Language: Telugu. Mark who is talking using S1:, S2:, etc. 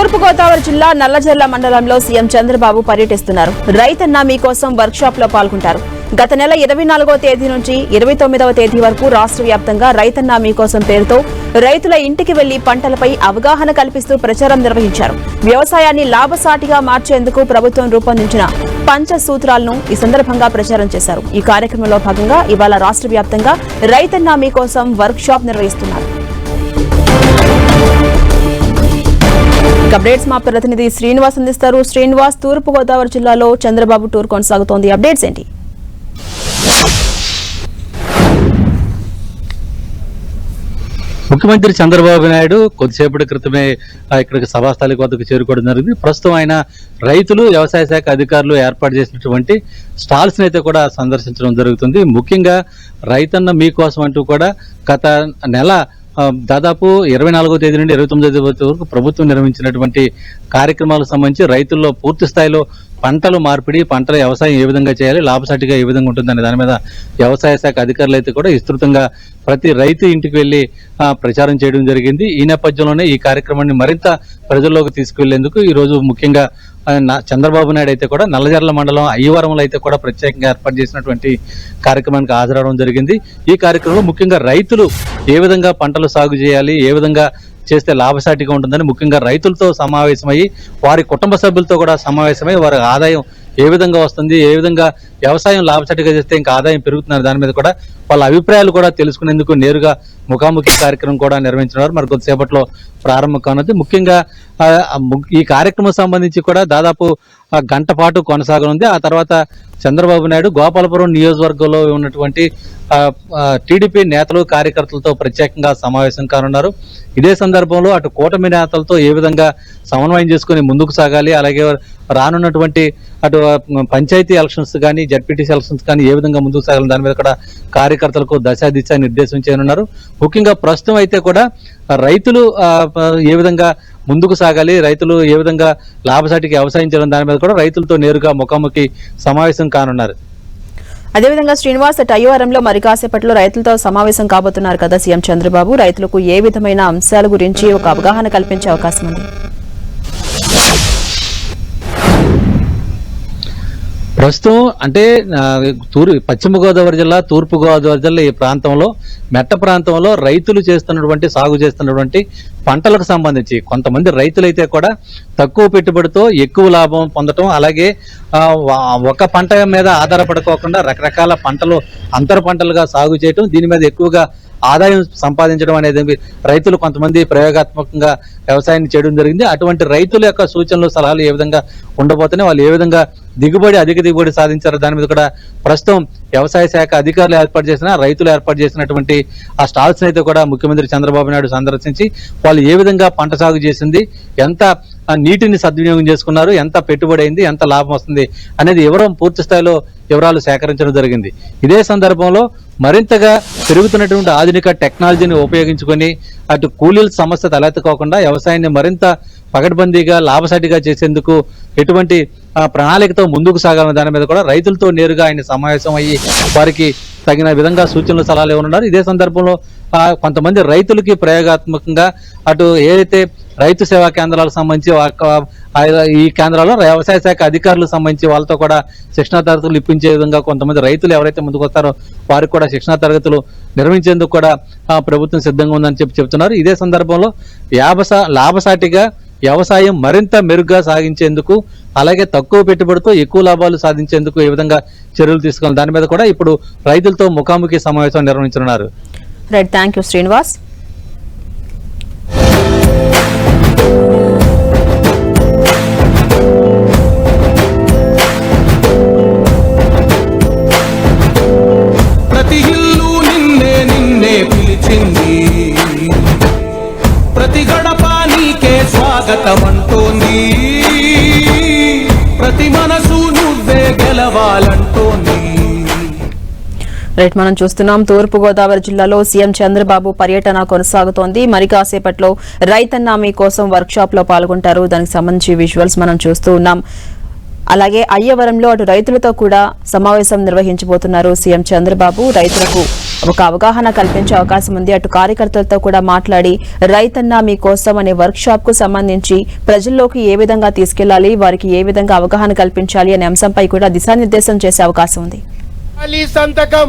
S1: తూర్పుగోదావరి జిల్లా నల్లజర్ల మండలంలో సీఎం చంద్రబాబు పర్యటిస్తున్నారు. రైతన్న మీకోసం వర్క్షాప్లో పాల్గొంటారు. గత నెల ఇరవై నాలుగవ తేదీ నుంచి ఇరవై తొమ్మిదవ తేదీ వరకు రాష్ట్ర వ్యాప్తంగా రైతన్న మీకోసం పేరుతో రైతుల ఇంటికి వెళ్ళి పంటలపై అవగాహన కల్పిస్తూ ప్రచారం నిర్వహించారు. వ్యవసాయాన్ని లాభసాటిగా మార్చేందుకు ప్రభుత్వం రూపొందించిన పంచ సూత్రాలను ఈ సందర్భంగా ప్రచారం చేశారు. ఈ కార్యక్రమంలో భాగంగా ఇవాళ రాష్ట్ర వ్యాప్తంగా రైతన్న మీకోసం వర్క్షాప్ నిర్వహిస్తున్నారు. అప్డేట్స్ మా ప్రతినిధి శ్రీనివాస్ అందిస్తారు. శ్రీనివాస్ తూర్పు గోదావరి జిల్లాలో చంద్రబాబు టూర్ కొనసాగుతోంది. అప్డేట్స్ ఏంటి?
S2: ముఖ్యమంత్రి చంద్రబాబు నాయుడు కొద్దిసేపటి క్రితమే ఇక్కడికి సభాస్థలి వద్దకు చేరుకోవడం జరిగింది. ప్రస్తుతం ఆయన రైతులు వ్యవసాయ శాఖ అధికారులు ఏర్పాటు చేసినటువంటి స్టాల్స్ని అయితే కూడా సందర్శించడం జరుగుతుంది. ముఖ్యంగా రైతన్న మీకోసం అంటూ కూడా గత నెల దాదాపు ఇరవై నాలుగో తేదీ నుండి ఇరవై తొమ్మిదో తేదీ వరకు ప్రభుత్వం నిర్వహించినటువంటి కార్యక్రమాలకు సంబంధించి రైతుల్లో పూర్తి స్థాయిలో పంటలు మార్పిడి పంటల వ్యవసాయం ఏ విధంగా చేయాలి లాభసాటిగా ఏ విధంగా ఉంటుందనే దాని మీద వ్యవసాయ శాఖ అధికారులు అయితే కూడా విస్తృతంగా ప్రతి రైతు ఇంటికి వెళ్ళి ప్రచారం చేయడం జరిగింది. ఈ నేపథ్యంలోనే ఈ కార్యక్రమాన్ని మరింత ప్రజల్లోకి తీసుకువెళ్ళేందుకు ఈరోజు ముఖ్యంగా చంద్రబాబు నాయుడు అయితే కూడా నల్లజర్ల మండలం అయ్యవరంలో అయితే కూడా ప్రత్యేకంగా ఏర్పాటు చేసినటువంటి కార్యక్రమానికి హాజరవడం జరిగింది. ఈ కార్యక్రమంలో ముఖ్యంగా రైతులు ఏ విధంగా పంటలు సాగు చేయాలి ఏ విధంగా చేస్తే లాభసాటిగా ఉంటుందని ముఖ్యంగా రైతులతో సమావేశమయ్యి వారి కుటుంబ సభ్యులతో కూడా సమావేశమై వారి ఆదాయం ఏ విధంగా వస్తుంది ఏ విధంగా వ్యవసాయం లాభసాటిగా చేస్తే ఇంకా ఆదాయం పెరుగుతున్నారు. దాని మీద కూడా వాళ్ళ అభిప్రాయాలు కూడా తెలుసుకునేందుకు నేరుగా ముఖాముఖి కార్యక్రమం కూడా నిర్వహించినారు. మరి కొద్దిసేపట్లో ప్రారంభం కానుంది. ముఖ్యంగా ఈ కార్యక్రమం సంబంధించి కూడా దాదాపు గంట పాటు కొనసాగనుంది. ఆ తర్వాత చంద్రబాబు నాయుడు గోపాలపురం నియోజకవర్గంలో ఉన్నటువంటి టీడీపీ నేతలు కార్యకర్తలతో ప్రత్యేకంగా సమావేశం కానున్నారు. ఇదే సందర్భంలో అటు కూటమి నేతలతో ఏ విధంగా సమన్వయం చేసుకుని ముందుకు సాగాలి అలాగే రానున్నటువంటి అటు పంచాయతీ ఎలక్షన్స్ కానీ జడ్పీటీ ఎలక్షన్స్ కానీ ఏ విధంగా ముందుకు సాగాలి దాని మీద కూడా కార్యకర్తలకు దశ దిశ నిర్దేశం చేయనున్నారు. ముఖ్యంగా ప్రస్తుతం అయితే కూడా రైతులు ఏ విధంగా ముందుకు సాగాలి రైతులు ఏ విధంగా లాభసాటికి వ్యవసాయం చేయడం దాని మీద కూడా రైతులతో నేరుగా ముఖాముఖి సమావేశం కానున్నారు.
S1: అదేవిధంగా శ్రీనివాస్ టైవారంలో మరి కాసేపట్లో రైతులతో సమావేశం కాబోతున్నారు కదా సీఎం చంద్రబాబు. రైతులకు ఏ విధమైన అంశాల గురించి ఒక అవగాహన కల్పించే అవకాశం ఉంది.
S2: ప్రస్తుతం అంటే తూర్పు పశ్చిమ గోదావరి జిల్లా తూర్పు గోదావరి జిల్లా ఈ ప్రాంతంలో మెట్ట ప్రాంతంలో రైతులు చేస్తున్నటువంటి సాగు చేస్తున్నటువంటి పంటలకు సంబంధించి కొంతమంది రైతులైతే కూడా తక్కువ పెట్టుబడితో ఎక్కువ లాభం పొందటం అలాగే ఒక పంట మీద ఆధారపడుకోకుండా రకరకాల పంటలు అంతర పంటలుగా సాగు చేయటం దీని మీద ఎక్కువగా ఆదాయం సంపాదించడం అనేది రైతులు కొంతమంది ప్రయోగాత్మకంగా వ్యవసాయాన్ని చేయడం జరిగింది. అటువంటి రైతుల యొక్క సూచనలు సలహాలు ఏ విధంగా ఉండబోతున్నాయి వాళ్ళు ఏ విధంగా దిగుబడి అధిక దిగుబడి సాధించారు దాని మీద కూడా ప్రస్తుతం వ్యవసాయ శాఖ అధికారులు ఏర్పాటు చేసిన రైతులు ఏర్పాటు చేసినటువంటి ఆ స్టాల్స్ అయితే కూడా ముఖ్యమంత్రి చంద్రబాబు నాయుడు సందర్శించి వాళ్ళు ఏ విధంగా పంట సాగు చేసింది ఎంత ఆ, నీటిని సద్వినియోగం చేసుకున్నారు ఎంత పెట్టుబడి అయింది ఎంత లాభం వస్తుంది అనేది వివరం పూర్తి స్థాయిలో వివరాలు సేకరించడం జరిగింది. ఇదే సందర్భంలో మరింతగా పెరుగుతున్నటువంటి ఆధునిక టెక్నాలజీని ఉపయోగించుకొని అటు కూలీల సమస్య తలెత్తుకోకుండా వ్యవసాయాన్ని మరింత పగడ్బందీగా లాభసాటిగా చేసేందుకు ఎటువంటి ప్రణాళికతో ముందుకు సాగాలన్న దాని మీద కూడా రైతులతో నేరుగా ఆయన సమావేశం అయ్యి వారికి తగిన విధంగా సూచనలు సలహాలు ఇవ్వనున్నారు. ఇదే సందర్భంలో కొంతమంది రైతులకి ప్రయోగాత్మకంగా అటు ఏదైతే రైతు సేవా కేంద్రాలకు సంబంధించి ఈ కేంద్రాల్లో వ్యవసాయ శాఖ అధికారులకు సంబంధించి వాళ్ళతో కూడా శిక్షణా తరగతులు ఇప్పించే విధంగా కొంతమంది రైతులు ఎవరైతే ముందుకు వస్తారో వారికి కూడా శిక్షణా తరగతులు నిర్వహించేందుకు కూడా ఆ, ప్రభుత్వం సిద్ధంగా ఉందని చెప్పి చెప్తున్నారు. ఇదే సందర్భంలో యాభసా లాభసాటిగా వ్యవసాయం మరింత మెరుగ్గా సాగించేందుకు అలాగే తక్కువ పెట్టుబడితో ఎక్కువ లాభాలు సాధించేందుకు ఈ విధంగా చర్యలు తీసుకోవాలి దాని మీద కూడా ఇప్పుడు రైతులతో ముఖాముఖి సమావేశం నిర్వహించనున్నారు.
S1: రైట్ థ్యాంక్ యూ శ్రీనివాస్
S3: స్వాగతం అంటోంది ప్రతి మనసు నువ్వే గెలవాలంటోంది
S1: రైట్ మనం చూస్తున్నాం తూర్పు గోదావరి జిల్లాలో సీఎం చంద్రబాబు పర్యటన కొనసాగుతోంది. మరి కాసేపట్లో రైతన్న మీకోసం వర్క్ షాప్లో పాల్గొంటారు. దానికి సంబంధించి విజువల్స్ మనం చూస్తూ ఉన్నాం. అలాగే అయ్యవరంలో అటు రైతులతో కూడా సమావేశం నిర్వహించబోతున్నారు సీఎం చంద్రబాబు. రైతులకు ఒక అవగాహన కల్పించే అవకాశం ఉంది. అటు కార్యకర్తలతో కూడా మాట్లాడి రైతన్న మీకోసం అనే వర్క్ షాప్కు సంబంధించి ప్రజల్లోకి ఏ విధంగా తీసుకెళ్ళాలి వారికి ఏ విధంగా అవగాహన కల్పించాలి అనే అంశంపై కూడా దిశానిర్దేశం చేసే అవకాశం ఉంది.
S4: సంతకం